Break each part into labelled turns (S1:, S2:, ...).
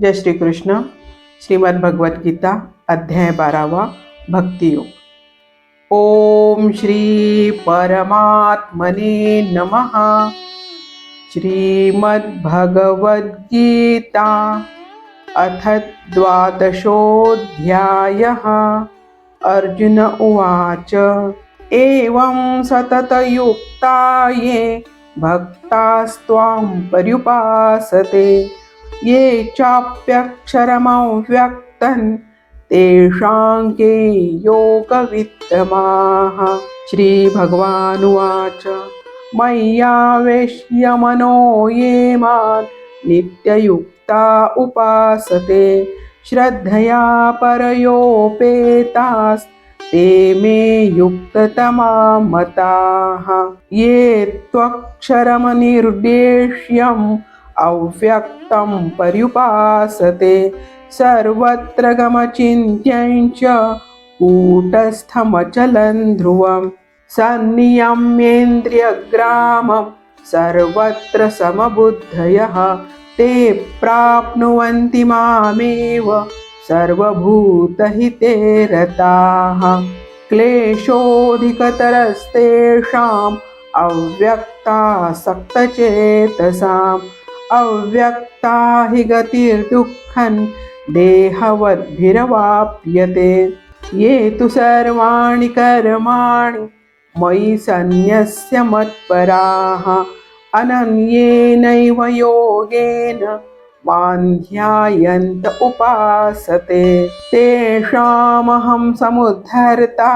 S1: जय श्री कृष्ण। श्रीमद भगवत गीता अध्याय बारावा भक्तियोग ओम श्री परमात्मने नमः। श्रीमद् भगवद गीता अथ द्वादशोऽध्यायः। अर्जुन उवाच, एवं सततयुक्ता ये भक्तास्त्वां पर्युपासते। ये चाप्यक्षरमव्यक्तन् तेषां के योगवित्तमाः। श्रीभगवानुवाच मय्यावेश्य मनो ये माँ नित्ययुक्ता उपासते, श्रद्धया परयोपेतास्ते मे युक्ततमा मताः ये त्वक्षरमनिर्देश्यम् अव्यक्तं पर्युपासते सर्वत्र गमचिन्त्यञ्च कूटस्थमचलं ध्रुवं सन्नियम्येन्द्रियग्रामं सर्वत्र समबुद्धयः ते प्राप्नुवन्ति मामेव सर्वभूतहिते रताः। क्लेशोऽधिकतरस्तेषाम् अव्यक्तासक्तचेतसाम् अव्यक्ता हि गतिर्दुःखन् देहवद्भिरवाप्यते ये तु सर्वाणि कर्माणि मयि सन्न्यस्य मत्पराः अनन्येनैव योगेन मां उपासते. तेषामहं समुद्धर्ता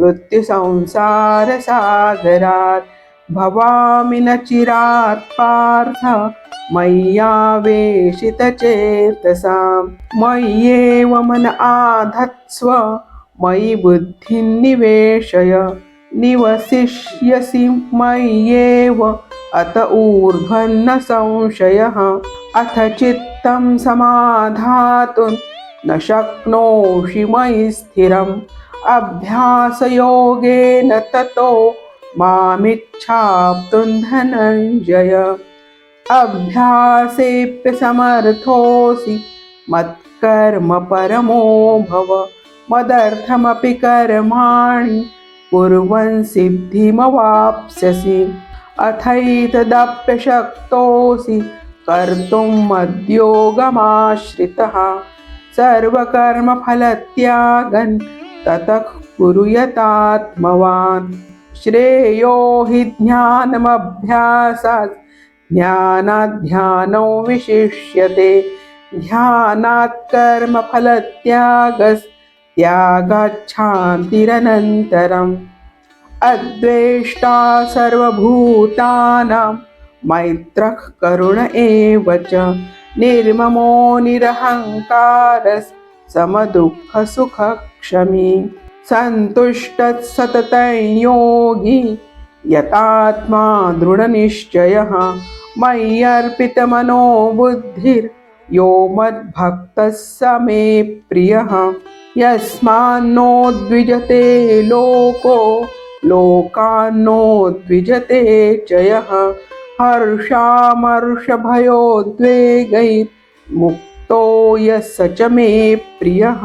S1: मृत्युसंसारसागरात् भवामि न चिरात् पार्थ मय्यावेशितचेतसां मय्येव मन आधत्स्व, मयि बुद्धिं निवेशय निवसिष्यसि मय्येव अत ऊर्ध्वन्न संशयः। अथ चित्तं समाधातुं न शक्नोषि मयि स्थिरम्। अभ्यासयोगेन ततो मामिच्छाप्तुं धनञ्जय अभ्यासेऽप्यसमर्थोऽसि मत्कर्म परमो भव। मदर्थमपि कर्माणि कुर्वन् सिद्धिमवाप्स्यसि। अथैतदप्यशक्तोऽसि कर्तुं मद्योगमाश्रितः। सर्वकर्मफलत्यागन् ततः कुरु यतात्मवान् श्रेयो हि ज्ञानमभ्यासात् ज्ञानाध्यानौ विशिष्यते। ध्यानात् कर्मफलत्यागस्त्यागाच्छान्तिरनन्तरम् अद्वेष्टा सर्वभूतानां। मैत्रः करुण एव च। निर्ममो निरहङ्कारः। समदुःखसुखक्षमी। सन्तुष्टः सततं योगी यतात्मा दृढनिश्चयः मय्यर्पितमनो बुद्धिर्यो मद्भक्तः स मे प्रियः यस्मान्नो द्विजते लोको लोकान्नो द्विजते च यः हर्षामर्षभयोद्वेगैर्मुक्तो यः स च मे प्रियः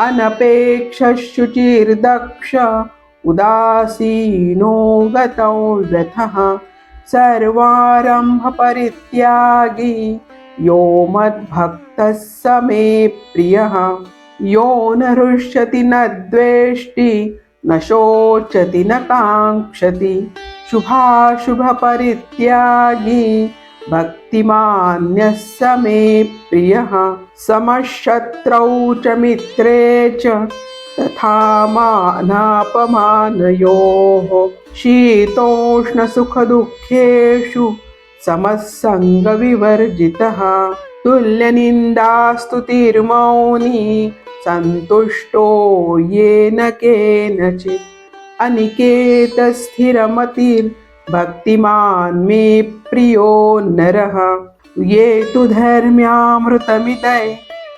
S1: अनपेक्षशुचिर्दक्ष उदासीनो गतौ व्यथः। सर्वारम्भपरित्यागी, यो मद्भक्तः स मे प्रियः। यो न हृष्यति, न द्वेष्टि, न शोचति, न काङ्क्षति। शुभाशुभपरित्यागी भक्तिमान्यः स मे प्रियः समशत्रौ च मित्रे च तथा मानापमानयोः शीतोष्णसुखदुःखेषु समस्सङ्गविवर्जितः तुल्यनिन्दास्तुतिर्मौनी सन्तुष्टो येन केनचित् अनिकेतस्थिरमतिर्भक्तिमान् मे प्रियो नरः। ये तु धर्म्यामृतमिदै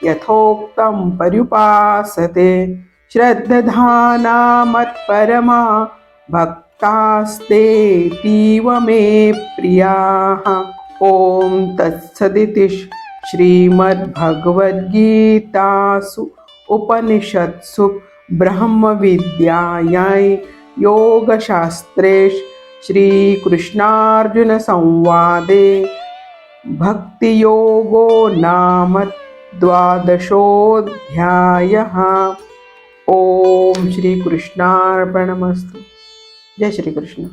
S1: यथोक्तं पर्युपासते श्रद्धधाना मत्परमा भक्तास्तेतीव मे प्रियाः। ॐ तत्सदिति श्रीमद्भगवद्गीतासु उपनिषत्सु ब्रह्मविद्यायै योगशास्त्रे श्रीकृष्णार्जुनसंवादे भक्तियोगो नाम द्वादशोऽध्यायः। ॐ श्रीकृष्णार्पणमस्तु। जय श्रीकृष्ण।